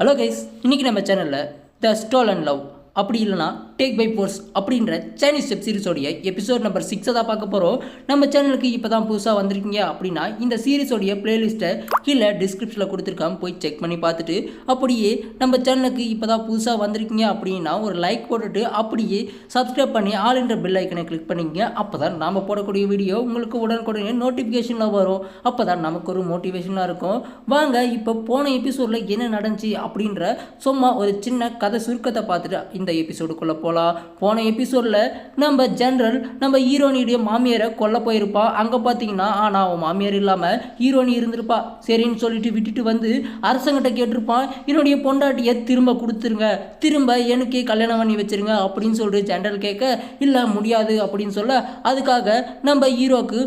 Hello guys இன்னைக்கு நம்ம சேனலில் த ஸ்டோல் அண்ட் லவ் அப்படி இல்லைனா டேக் பை ஃபோர்ஸ் அப்படின்ற சைனீஸ் வெப் சீரிஸோடைய எபிசோட் நம்பர் சிக்ஸை தான் பார்க்க போகிறோம் நம்ம சேனலுக்கு இப்போ தான் புதுசாக வந்திருக்கீங்க அப்படின்னா இந்த சீரிஸோடைய பிளேலிஸ்ட்டை கீழே டிஸ்கிரிப்ஷனில் கொடுத்துருக்காம போய் செக் பண்ணி பார்த்துட்டு அப்படியே நம்ம சேனலுக்கு இப்போ தான் புதுசாக வந்திருக்கீங்க அப்படின்னா ஒரு லைக் போட்டுட்டு அப்படியே சப்ஸ்கிரைப் பண்ணி ஆல் என்ற பெல் ஐக்கனை கிளிக் பண்ணிங்க அப்போ தான் நாம் போடக்கூடிய வீடியோ உங்களுக்கு உடனுக்குடனே நோட்டிஃபிகேஷனில் வரும். அப்போ தான் நமக்கு ஒரு மோட்டிவேஷனாக இருக்கும். வாங்க இப்போ போன எபிசோடில் என்ன நடந்துச்சு அப்படின்ற சும்மா ஒரு சின்ன கதை சுருக்கத்தை பார்த்துட்டு இந்த எபிசோடுக்குள்ளே போகலாம் போன எபிசோடில் நம்ம ஜென்ரல் நம்ம ஹீரோனியுடைய மாமியாரை கொல்ல போயிருப்பா. அங்கே பார்த்தீங்கன்னா ஆனால் அவன் மாமியார் இல்லாமல் ஹீரோனி இருந்திருப்பா. சரின்னு சொல்லிட்டு விட்டுட்டு வந்து அரசங்கிட்ட கேட்டிருப்பான். என்னுடைய பொண்டாட்டியை திரும்ப கொடுத்துருங்க. திரும்ப எனக்கே கல்யாணம் பண்ணி வச்சிருங்க. அப்படின்னு சொல்லிட்டு ஜென்ரல் கேட்க இல்லை முடியாது. அப்படின்னு சொல்ல அதுக்காக நம்ம ஹீரோக்கு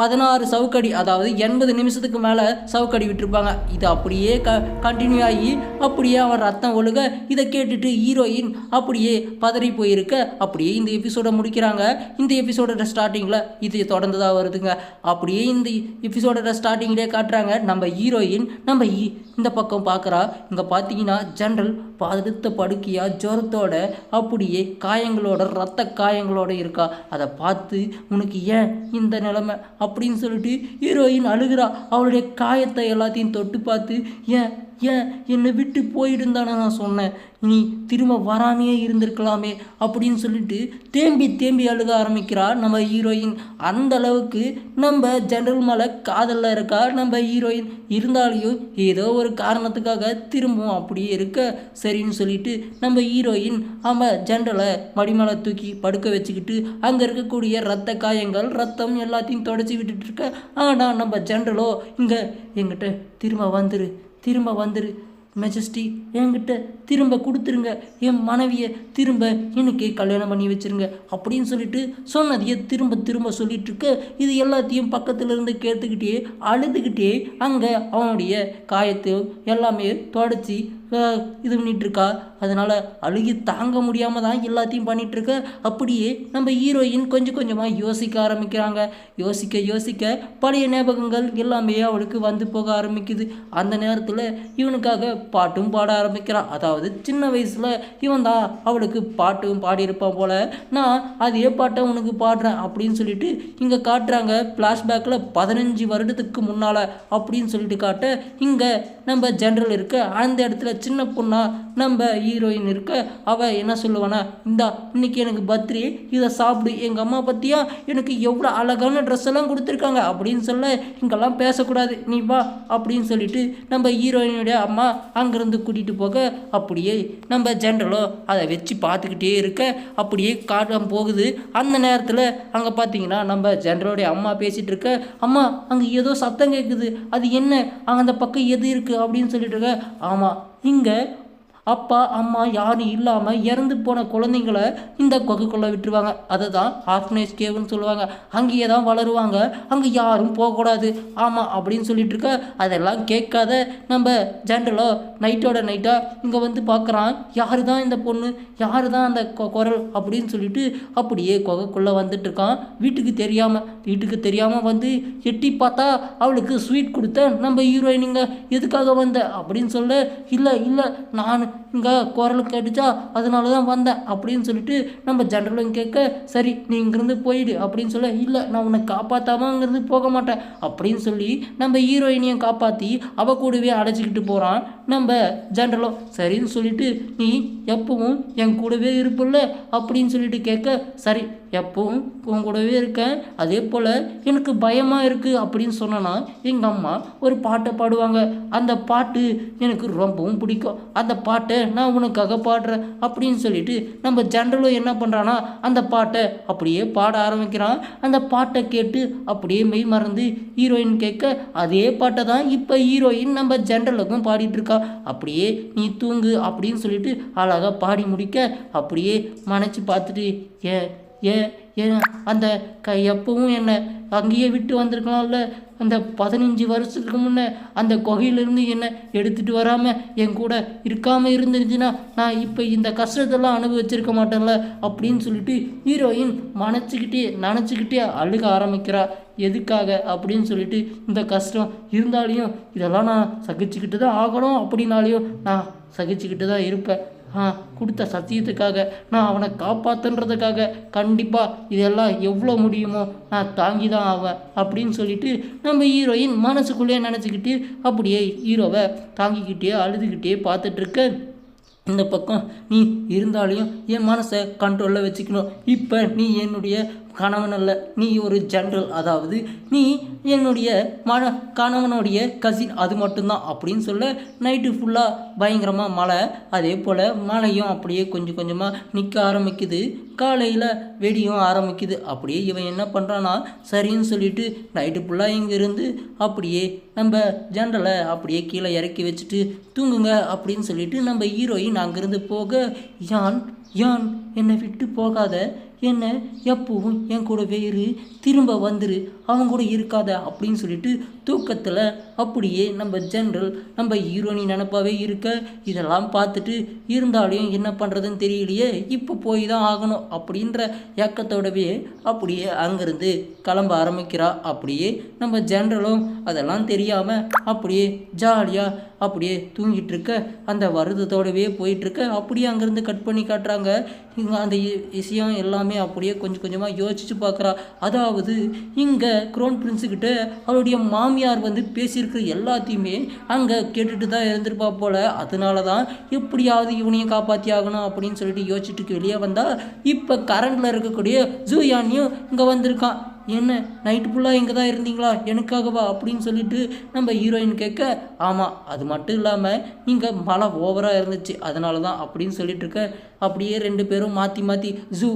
பதினாறு சவுக்கடி அதாவது எண்பது நிமிஷத்துக்கு மேலே சவுக்கடி விட்டுருப்பாங்க. இது அப்படியே க கண்டினியூ ஆகி அப்படியே அவன் ரத்தம் ஒழுக. இதை கேட்டுட்டு ஹீரோயின் அப்படியே பதறி போயிருக்க. அப்படியே இந்த எபிசோடை முடிக்கிறாங்க. இந்த எபிசோடோட ஸ்டார்டிங்கில் இது தொடர்ந்து தான் வருதுங்க. அப்படியே இந்த எபிசோடோட ஸ்டார்டிங்லேயே காட்டுறாங்க. நம்ம ஹீரோயின் நம்ம e இந்த பக்கம் பார்க்குறா இங்கே பார்த்தீங்கன்னா ஜென்ரல் படுத்த படுக்கையாக ஜுரத்தோட அப்படியே காயங்களோட ரத்த காயங்களோட இருக்கா. அதை பார்த்து உனக்கு ஏன் இந்த நிலைமை? அப்படின்னு சொல்லிட்டு ஹீரோயின் அழுகிறா. அவளுடைய காயத்தை எல்லாத்தையும் தொட்டு பார்த்து ஏன் ஏன் என்னை விட்டு போயிடுந்தானே நான் சொன்னேன். நீ திரும்ப வராமையே இருந்திருக்கலாமே. அப்படின்னு சொல்லிட்டு தேம்பி தேம்பி அழுக ஆரம்பிக்கிறா நம்ம ஹீரோயின் அந்த அளவுக்கு நம்ம ஜென்ரல் மலை காதலில் இருக்கா நம்ம ஹீரோயின் இருந்தாலையும் ஏதோ ஒரு காரணத்துக்காக திரும்பவும் அப்படியே இருக்க சரின்னு சொல்லிட்டு நம்ம ஹீரோயின் அவன் ஜென்ரலை மடிமலை தூக்கி படுக்க வச்சுக்கிட்டு அங்கே இருக்கக்கூடிய ரத்த காயங்கள் ரத்தம் எல்லாத்தையும் தொடச்சி விட்டுட்டு இருக்க. ஆனால் நம்ம ஜென்ரலோ இங்கே எங்கிட்ட திரும்ப வந்துரு திரும்ப வந்துரு. மெஜஸ்டி என்கிட்ட திரும்ப கொடுத்துருங்க. என் மனைவியை திரும்ப எனக்கே கல்யாணம் பண்ணி வச்சிருங்க. அப்படின்னு சொல்லிட்டு சொன்னதையே திரும்ப திரும்ப சொல்லிட்டுருக்கு இது எல்லாத்தையும் பக்கத்தில் இருந்து கேட்டுக்கிட்டே அழுதுகிட்டே அங்கே அவனுடைய காயத்தை எல்லாமே தொடச்சி இது பண்ணிகிட்ருக்கா அதனால் அழுகி தாங்க முடியாமல் தான் எல்லாத்தையும் பண்ணிகிட்ருக்க இருக்க அப்படியே நம்ம ஹீரோயின் கொஞ்சம் கொஞ்சமாக யோசிக்க ஆரம்பிக்கிறாங்க. யோசிக்க யோசிக்க பழைய ஞாபகங்கள் எல்லாமே அவளுக்கு வந்து போக ஆரம்பிக்குது. அந்த நேரத்தில் இவனுக்காக பாட்டும் பாட ஆரம்பிக்கிறான். அதாவது சின்ன வயசில் இவன் தான் அவளுக்கு பாட்டும் பாடியிருப்பான் போல. நான் அதே பாட்டை உனக்கு பாடுறேன் அப்படின்னு சொல்லிட்டு இங்கே காட்டுறாங்க. ஃப்ளாஷ்பேக்கில் பதினஞ்சு வருடத்துக்கு முன்னால் அப்படின்னு சொல்லிட்டு காட்ட இங்கே நம்ம ஜென்ரல் இருக்க அந்த இடத்துல சின்ன பொண்ணா நம்ம ஹீரோயின் இருக்க அவள் என்ன சொல்லுவானா இந்தா இன்னைக்கு எனக்கு பர்த்டே இதை சாப்பிடு. எங்கள் அம்மா பற்றியா எனக்கு எவ்வளோ அழகான ட்ரெஸ் எல்லாம் கொடுத்துருக்காங்க. அப்படின்னு சொல்ல இங்கெல்லாம் பேசக்கூடாது. நீ வா அப்படின்னு சொல்லிட்டு நம்ம ஹீரோயினுடைய அம்மா அங்கேருந்து கூட்டிகிட்டு போக அப்படியே நம்ம ஜென்ரலோ அதை வச்சு பார்த்துக்கிட்டே இருக்க அப்படியே காட்டம் போகுது. அந்த நேரத்தில் அங்கே பார்த்தீங்கன்னா நம்ம ஜென்ரலோடைய அம்மா பேசிகிட்டு இருக்க அம்மா அங்கே ஏதோ சத்தம் கேட்குது அது என்ன? அந்த பக்கம் எது இருக்குது அப்படின்னு சொல்லிட்டு இருக்க ஆமாம் இங்கே அப்பா அம்மா யாரும் இல்லாமல் இறந்து போன குழந்தைங்கள இந்த கொகைக்குள்ளே விட்டுருவாங்க. அதை தான் ஆர்ஃபனேஜ் கேவ்னு சொல்லுவாங்க. அங்கேயே தான் வளருவாங்க. அங்கே யாரும் போகக்கூடாது. ஆமாம் அப்படின்னு சொல்லிட்டு இருக்க அதெல்லாம் கேட்காத நம்ம ஜென்ரலோ நைட்டோட நைட்டாக இங்கே வந்து பார்க்குறான். யார் தான் இந்த பொண்ணு? யார் தான் அந்த கொ- குரல்? அப்படின்னு சொல்லிட்டு அப்படியே கொகைக்குள்ளே வந்துட்டுருக்கான் வீட்டுக்கு தெரியாமல் வீட்டுக்கு தெரியாமல் வந்து எட்டி பார்த்தா அவளுக்கு ஸ்வீட் கொடுத்த நம்ம ஹீரோயினுங்க எதுக்காக வந்த? அப்படின்னு சொல்ல இல்லை இல்லை நான் இங்கே குரல் கேட்டுச்சா அதனால தான் வந்தேன் அப்படின்னு சொல்லிட்டு நம்ம ஜென்ரலும் கேட்க சரி நீ இங்கேருந்து போயிடு அப்படின்னு சொல்ல இல்லை நான் உன்னை காப்பாற்றாம அங்கேருந்து போக மாட்டேன் அப்படின்னு சொல்லி நம்ம ஹீரோயினையும் காப்பாற்றி அவ கூடவே அழைச்சிக்கிட்டு போகிறான் நம்ம ஜென்ரலும் சரின்னு சொல்லிட்டு நீ எப்பவும் என் கூடவே இருப்பில்ல? அப்படின்னு சொல்லிட்டு கேட்க சரி எப்பவும் உன் கூடவே இருக்கேன். அதே போல் எனக்கு பயமாக இருக்குது அப்படின்னு சொன்னனா எங்கள் அம்மா ஒரு பாட்டை பாடுவாங்க. அந்த பாட்டு எனக்கு ரொம்பவும் பிடிக்கும். அந்த பாட்டை நான் உனக்காக பாடுறேன் அப்படின்னு சொல்லிட்டு நம்ம ஜென்ரலும் என்ன பண்ணுறான்னா அந்த பாட்டை அப்படியே பாட ஆரம்பிக்கிறான். அந்த பாட்டை கேட்டு அப்படியே மெய் மறந்து ஹீரோயின் கேட்க அதே பாட்டை தான் இப்போ ஹீரோயின் நம்ம ஜென்ரலுக்கும் பாடிட்டுருக்கா அப்படியே நீ தூங்கு அப்படின்னு சொல்லிட்டு அழகாக பாடி முடிக்க அப்படியே மனைச்சி பார்த்துட்டு ஏன் ஏன் ஏன் அந்த க எப்பவும் என்னை அங்கேயே விட்டு வந்திருக்கலாம்ல? அந்த பதினஞ்சு வருஷத்துக்கு முன்னே அந்த குகையிலேருந்து என்னை எடுத்துகிட்டு வராமல் என் கூட இருக்காமல் இருந்துருந்துச்சுன்னா நான் இப்போ இந்த கஷ்டத்தெல்லாம் அனுபவிச்சிருக்க மாட்டேன்ல அப்படின்னு சொல்லிட்டு ஹீரோயின் மனச்சிக்கிட்டே நினச்சிக்கிட்டே அழுக ஆரம்பிக்கிறா. எதுக்காக அப்படின்னு சொல்லிட்டு இந்த கஷ்டம் இருந்தாலையும் இதெல்லாம் நான் சகிச்சுக்கிட்டு தான் ஆகணும் அப்படின்னாலையும் நான் சகிச்சுக்கிட்டு தான் இருப்பேன். கொடுத்த சத்தியத்துக்காக நான் அவனை காப்பாற்றுன்றதுக்காக கண்டிப்பாக இதெல்லாம் எவ்வளோ முடியுமோ நான் தாங்கி தான் ஆவேன் அப்படின்னு சொல்லிட்டு நம்ம ஹீரோயின் மனசுக்குள்ளேயே நினச்சிக்கிட்டு அப்படியே ஹீரோவை தாங்கிக்கிட்டே அழுதுகிட்டே பார்த்துட்ருக்க. இந்த பக்கம் நீ இருந்தாலையும் என் மனசை கண்ட்ரோலில் வச்சுக்கணும். இப்போ நீ என்னுடைய கணவன் அல்ல நீ ஒரு ஜென்ரல் அதாவது நீ என்னுடைய மன கணவனுடைய கசின் அது மட்டும்தான் அப்படின்னு சொல்ல நைட்டு ஃபுல்லாக பயங்கரமாக மழை அதே போல் மழையும் அப்படியே கொஞ்சம் கொஞ்சமாக நிற்க ஆரம்பிக்குது. காலையில் வெடியும் ஆரம்பிக்குது. அப்படியே இவன் என்ன பண்ணுறான்னா சரின்னு சொல்லிட்டு நைட்டு ஃபுல்லாக இங்கே இருந்து அப்படியே நம்ம ஜென்ரலை அப்படியே கீழே இறக்கி வச்சுட்டு தூங்குங்க அப்படின்னு சொல்லிட்டு நம்ம ஹீரோயின் அங்கேருந்து போக யான் யான் என்னை விட்டு போகாத. என்ன? எப்பவும் என் கூடவே இரு. திரும்ப வந்துரு. அவங்க கூட இருக்காத அப்படின்னு சொல்லிட்டு தூக்கத்தில் அப்படியே நம்ம ஜென்ரல் நம்ம ஹீரோனி நினப்பாவே இருக்க. இதெல்லாம் பார்த்துட்டு இருந்தாலையும் என்ன பண்ணுறதுன்னு தெரியலையே. இப்போ போய் தான் ஆகணும் அப்படின்ற ஏக்கத்தோடவே அப்படியே அங்கேருந்து கிளம்ப ஆரம்பிக்கிறா. அப்படியே நம்ம ஜென்ரலும் அதெல்லாம் தெரியாமல் அப்படியே ஜாலியாக அப்படியே தூங்கிட்டு இருக்க. அந்த வருத்தத்தோடவே போயிட்டுருக்க அப்படியே அங்கேருந்து கட் பண்ணி காட்டுறாங்க. அந்த இ- விஷயம் எல்லாமே அப்படியே கொஞ்சம் கொஞ்சமாக யோசிச்சு பார்க்குறா. அதாவது இங்கே குரோன் பிரின்ஸுக்கிட்ட அவருடைய மாமியார் வந்து பேசியிருக்கிற எல்லாத்தையுமே அங்கே கேட்டுட்டு தான் இருந்திருப்பா போல. அதனால தான் எப்படியாவது இவனையும் காப்பாற்றி ஆகணும் அப்படின்னு சொல்லிட்டு யோசிச்சுட்டு வெளியே வந்தால் இப்போ கரண்டில் இருக்கக்கூடிய ஜூயானியும் இங்கே வந்திருக்கான். என்ன நைட்டு ஃபுல்லாக இங்கே தான் இருந்தீங்களா? எனக்காகவா? அப்படின்னு சொல்லிட்டு நம்ம ஹீரோயின் கேட்க ஆமாம் அது மட்டும் இல்லாமல் இங்கே மழை ஓவராக இருந்துச்சு. அதனால தான் அப்படின்னு சொல்லிட்டு இருக்க. அப்படியே ரெண்டு பேரும் மாற்றி மாற்றி ஜூ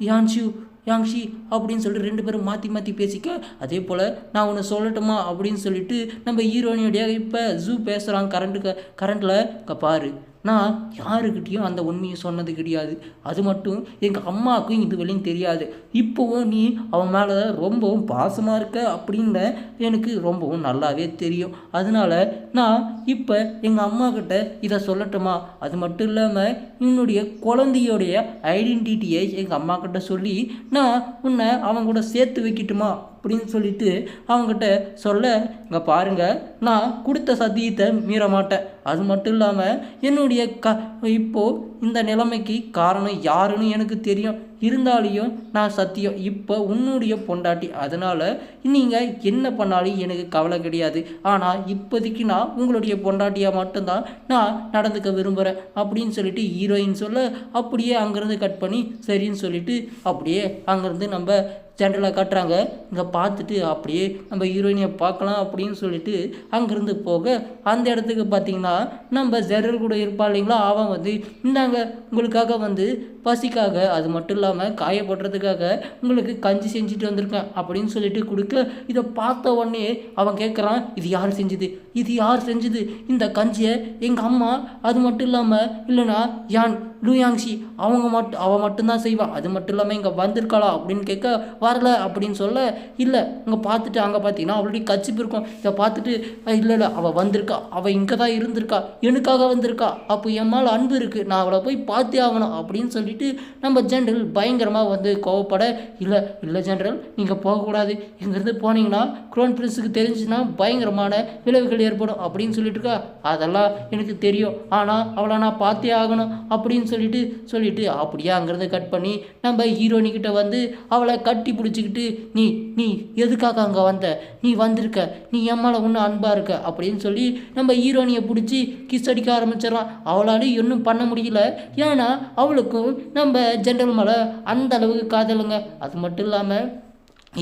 யான்ஷு யாங்ஷி அப்படின்னு சொல்லிட்டு ரெண்டு பேரும் மாற்றி மாற்றி பேசிக்க அதே போல் நான் உன்னை சொல்லட்டுமா அப்படின்னு சொல்லிட்டு நம்ம ஹீரோயினுடைய இப்போ ஜூ பேசுகிறான் கரண்ட்டுக்கு கரண்ட்டில் பாரு. நான் யாருக்கிட்டேயும் அந்த உண்மையை சொன்னது கிடையாது. அது மட்டும் எங்கள் அம்மாவுக்கும் இது வரையும் தெரியாது. இப்போவும் நீ அவன் மேலே ரொம்பவும் பாசமாக இருக்க அப்படின்ற எனக்கு ரொம்பவும் நல்லாவே தெரியும். அதனால நான் இப்போ எங்கள் அம்மாக்கிட்ட இதை சொல்லட்டுமா? அது மட்டும் இல்லாமல் என்னுடைய குழந்தையோடைய ஐடென்டிட்டியை எங்கள் அம்மாக்கிட்ட சொல்லி நான் உன்னை அவங்க கூட சேர்த்து வைக்கட்டுமா? அப்படின்னு சொல்லிட்டு அவங்ககிட்ட சொல்ல இங்கே பாருங்கள் நான் கொடுத்த சத்தியத்தை மீற மாட்டேன் அது மட்டும் இல்லாமல் என்னுடைய க இப்போது இந்த நிலைமைக்கு காரணம் யாருன்னு எனக்கு தெரியும். இருந்தாலையும் நான் சத்தியம். இப்போ உன்னுடைய பொண்டாட்டி. அதனால் நீங்கள் என்ன பண்ணாலும் எனக்கு கவலை கிடையாது. ஆனால் இப்போதைக்கு நான் உங்களுடைய பொண்டாட்டியாக மட்டும்தான் நான் நடந்துக்க விரும்புகிறேன் அப்படின்னு சொல்லிட்டு ஹீரோயின் சொல்ல அப்படியே அங்கேருந்து கட் பண்ணி சரின்னு சொல்லிட்டு அப்படியே அங்கேருந்து நம்ம ஜென்ரலாக காட்டுறாங்க. இங்கே பார்த்துட்டு அப்படியே நம்ம ஹீரோயினியை பார்க்கலாம் அப்படின்னு சொல்லிட்டு அங்கேருந்து போக அந்த இடத்துக்கு பார்த்தீங்கன்னா நம்ம ஜென்ரல் கூட இருப்பா இல்லைங்களா? அவன் வந்து இந்தாங்க உங்களுக்காக வந்து பசிக்காக அது மட்டும் இல்லாமல் காயப்படுறதுக்காக உங்களுக்கு கஞ்சி செஞ்சுட்டு வந்திருக்கேன் அப்படின்னு சொல்லிட்டு கொடுக்க இதை பார்த்த உடனே அவன் கேட்குறான் இது யார் செஞ்சது? இது யார் செஞ்சது? இந்த கஞ்சியை எங்கள் அம்மா அது மட்டும் இல்லாமல் இல்லைனா யான் லூயாங்ஷி அவங்க மட்டும் அவன் மட்டும்தான் செய்வான். அது மட்டும் இல்லாமல் இங்கே வந்திருக்காளா அப்படின்னு கேட்க வரல அப்படின்னு சொல்ல இல்லை இங்கே பார்த்துட்டு அங்கே பார்த்தீங்கன்னா ஆல்ரெடி கச்சிப்பு இருக்கும். இதை பார்த்துட்டு இல்லை இல்லை அவள் வந்திருக்கா. அவள் இங்கே தான் இருந்திருக்கா. எனக்காக வந்திருக்கா. அப்போ என் மேலே அன்பு இருக்குது நான் அவளை போய் பார்த்தே ஆகணும். அப்படின்னு சொல்லிட்டு நம்ம ஜென்ரல் பயங்கரமாக வந்து கோவப்பட இல்லை இல்லை ஜென்ரல் நீங்கள் போகக்கூடாது. இங்கேருந்து போனீங்கன்னா க்ரோன் பிரின்ஸுக்கு தெரிஞ்சுன்னா பயங்கரமான விளைவுகள் ஏற்படும். அப்படின்னு சொல்லிட்டு இருக்கா. அதெல்லாம் எனக்கு தெரியும். ஆனால் அவளை நான் பார்த்தே ஆகணும் அப்படின்னு சொல்லிட்டு சொல்லிட்டு அப்படியே அங்கேருந்து கட் பண்ணி நம்ம ஹீரோனிக்கிட்ட வந்து அவளை கட்டி பிடிச்சிக்கிட்டு நீ நீ எதுக்காக அங்கே வந்த? நீ வந்திருக்க. நீ என் மேலே ஒன்றும் அன்பாக இருக்க. அப்படின்னு சொல்லி நம்ம ஹீரோனியை பிடிச்சி கிஸ் அடிக்க ஆரம்பிச்சிடறான். அவளாலையும் இன்னும் பண்ண முடியல. ஏன்னா அவளுக்கும் நம்ம ஜென்ரல் மேலே அந்த அளவுக்கு காதலுங்க. அது மட்டும் இல்லாமல்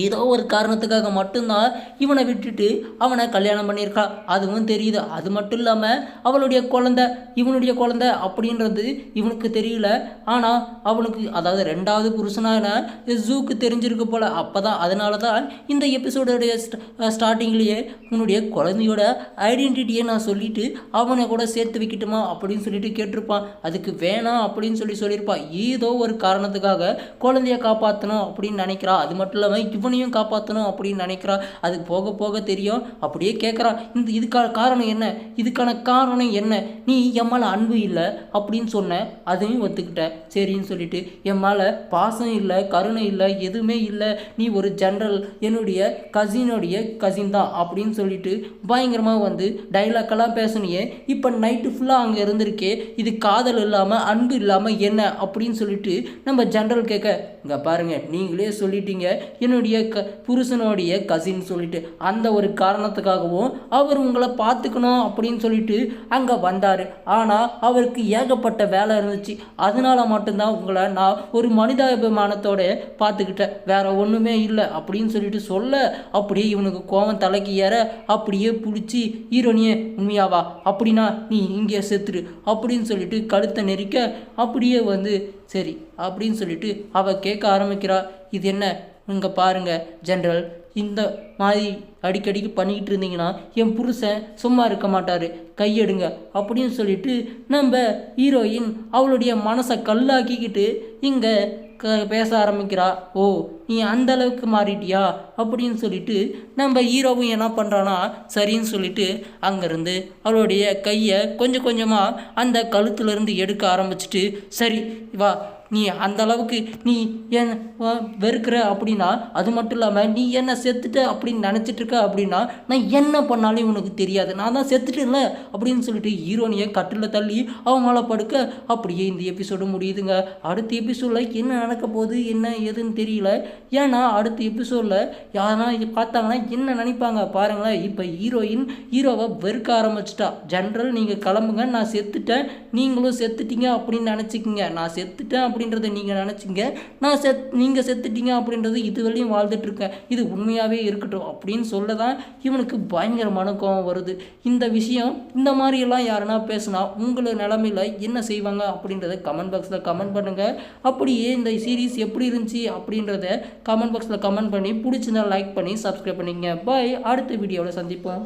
ஏதோ ஒரு காரணத்துக்காக மட்டும்தான் இவனை விட்டுட்டு அவனை கல்யாணம் பண்ணியிருக்கா. அதுவும் தெரியுது. அது மட்டும் இல்லாமல் அவளுடைய குழந்தை இவனுடைய குழந்தை அப்படின்றது இவனுக்கு தெரியல. ஆனால் அவனுக்கு அதாவது ரெண்டாவது புருஷனான ஜூக்கு தெரிஞ்சிருக்கு போல. அப்போ தான் அதனால தான் இந்த எபிசோடோடைய ஸ்டார்டிங்லேயே உன்னுடைய குழந்தையோட ஐடென்டிட்டியை நான் சொல்லிட்டு அவனை கூட சேர்த்து வைக்கட்டுமா அப்படின்னு சொல்லிட்டு கேட்டிருப்பான். அதுக்கு வேணாம் அப்படின்னு சொல்லி சொல்லியிருப்பான். ஏதோ ஒரு காரணத்துக்காக குழந்தைய காப்பாற்றணும் அப்படின்னு நினைக்கிறா. அது மட்டும் இல்லாமல் இவனையும் காப்பாற்றணும் அப்படின்னு நினைக்கிறா. அதுக்கு போக போக தெரியும். அப்படியே கேட்குறா இந்த இதுக்கான காரணம் என்ன? இதுக்கான காரணம் என்ன? நீ என் மேலே அன்பு இல்லை அப்படின்னு சொன்ன அதையும் ஒத்துக்கிட்ட. சரின்னு சொல்லிட்டு என் மேலே பாசம் இல்லை கருணை இல்லை எதுவுமே இல்லை. நீ ஒரு ஜென்ரல் என்னுடைய கசினுடைய கசின் தான் அப்படின்னு சொல்லிட்டு பயங்கரமாக வந்து டைலாக்கெல்லாம் பேசுனியே. இப்போ நைட்டு ஃபுல்லாக அங்கே இருந்திருக்கே. இது காதல் இல்லாமல் அன்பு இல்லாமல் என்ன அப்படின்னு சொல்லிட்டு நம்ம ஜென்ரல் கேட்க இங்கே பாருங்கள் நீங்களே சொல்லிட்டீங்க. என்னுடைய க புருஷனுடைய கசின் சொல்லிட்டு அந்த ஒரு காரணத்துக்காகவும் அவர் உங்களை பார்த்துக்கணும் அப்படின்னு சொல்லிட்டு அங்கே வந்தார். ஆனால் அவருக்கு ஏகப்பட்ட வேலை இருந்துச்சு. அதனால மட்டும்தான் உங்களை நான் ஒரு மனிதாபிமானத்தோட பார்த்துக்கிட்டேன். வேற ஒன்றுமே இல்லை அப்படின்னு சொல்லிட்டு சொல்ல அப்படியே இவனுக்கு கோவம் தலைக்கு ஏற அப்படியே பிடிச்சி ஈரோனியே உண்மையாவா அப்படின்னா நீ இங்கே செத்துரு. அப்படின்னு சொல்லிட்டு கழுத்தை நெரிக்க அப்படியே வந்து சரி. அப்படின்னு சொல்லிட்டு அவ கேட்க ஆரம்பிக்கிறா. இது என்ன? இங்கே பாருங்க ஜென்ரல். இந்த மாதிரி அடிக்கடிக்கு பண்ணிக்கிட்டு இருந்தீங்கன்னா என் புருஷன் சும்மா இருக்க மாட்டார். கையெடுங்க. அப்படின்னு சொல்லிட்டு நம்ம ஹீரோயின் அவளுடைய மனசை கல்லாக்கிக்கிட்டு இங்கே க பேச ஆரம்பிக்கிறா. ஓ நீ அந்த அளவுக்கு மாறிட்டியா? அப்படின்னு சொல்லிட்டு நம்ம ஹீரோவும் என்ன பண்ணுறான்னா சரின்னு சொல்லிட்டு அங்கேருந்து அவளுடைய கையை கொஞ்சம் கொஞ்சமாக அந்த கழுத்துலேருந்து எடுக்க ஆரம்பிச்சிட்டு சரி வா நீ அந்த அளவுக்கு நீ என் வெறுக்கிற அப்படின்னா அது மட்டும் இல்லாமல் நீ என்ன செத்துட்ட அப்படின்னு நினச்சிட்டு இருக்க அப்படின்னா நான் என்ன பண்ணாலும் உனக்கு தெரியாது. நான் தான் செத்துட்டேன்ல அப்படின்னு சொல்லிட்டு ஹீரோனியை கட்டில் தள்ளி அவங்கள படுக்க அப்படியே இந்த எபிசோடு முடியுதுங்க. அடுத்த எபிசோடில் என்ன நடக்க போகுது என்ன ஏதுன்னு தெரியல. ஏன்னா அடுத்த எபிசோடில் யாரா இது பார்த்தாங்கன்னா என்ன நினைப்பாங்க பாருங்களேன். இப்போ ஹீரோயின் ஹீரோவை வெறுக்க ஆரம்பிச்சிட்டா. ஜென்ரல் நீங்கள் கிளம்புங்க நான் செத்துட்டேன். நீங்களும் செத்துட்டீங்க அப்படின்னு நினச்சிக்கிங்க. நான் செத்துட்டேன் அப்படி அப்படின்றத நீங்கள் நினச்சிங்க. நான் செத் நீங்கள் செத்துட்டீங்க அப்படின்றது இதுவரையும் வாழ்ந்துட்டுருக்கேன். இது உண்மையாகவே இருக்கட்டும் அப்படின்னு சொல்ல தான் இவனுக்கு பயங்கரமான மனக்கோவம் வருது. இந்த விஷயம் இந்த மாதிரியெல்லாம் யாருன்னா பேசுனா உங்களை நிலமையில என்ன செய்வாங்க அப்படின்றத கமெண்ட் பாக்ஸில் கமெண்ட் பண்ணுங்கள் அப்படியே இந்த சீரீஸ் எப்படி இருந்துச்சு அப்படின்றத கமெண்ட் பாக்ஸில் கமெண்ட் பண்ணி பிடிச்சிருந்தா லைக் பண்ணி சப்ஸ்கிரைப் பண்ணிக்கங்க. பாய் அடுத்த வீடியோவில் சந்திப்போம்.